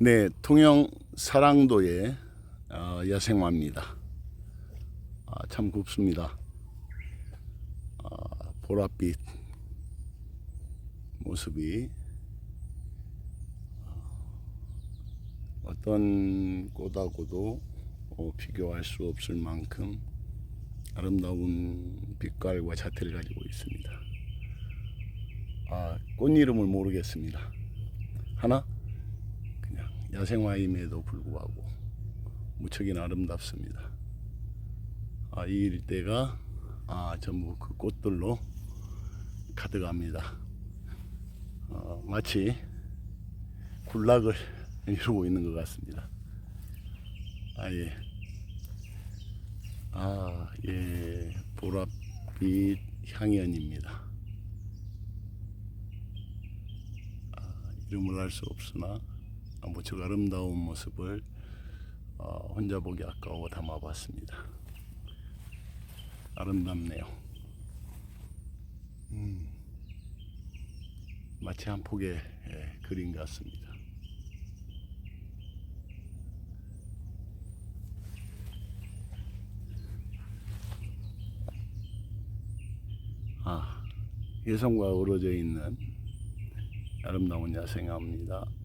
네, 통영 사랑도의 어, 야생화입니다. 아, 참 곱습니다. 아, 보랏빛 모습이 어떤 꽃하고도 어, 비교할 수 없을 만큼 아름다운 빛깔과 자태를 가지고 있습니다. 아, 꽃 이름을 모르겠습니다. 하나 야생화임에도 불구하고 무척이나 아름답습니다. 아, 이 일대가 아, 전부 그 꽃들로 가득합니다. 어, 마치 군락을 이루고 있는 것 같습니다. 아, 예. 아, 예. 보랏빛 향연입니다. 이름을 알 수 없으나 무척 아름다운 모습을 어, 혼자 보기 아까워 담아봤습니다. 아름답네요. 음, 마치 한 폭의 예, 그림 같습니다. 아, 예성과 어우러져 있는 아름다운 야생화입니다.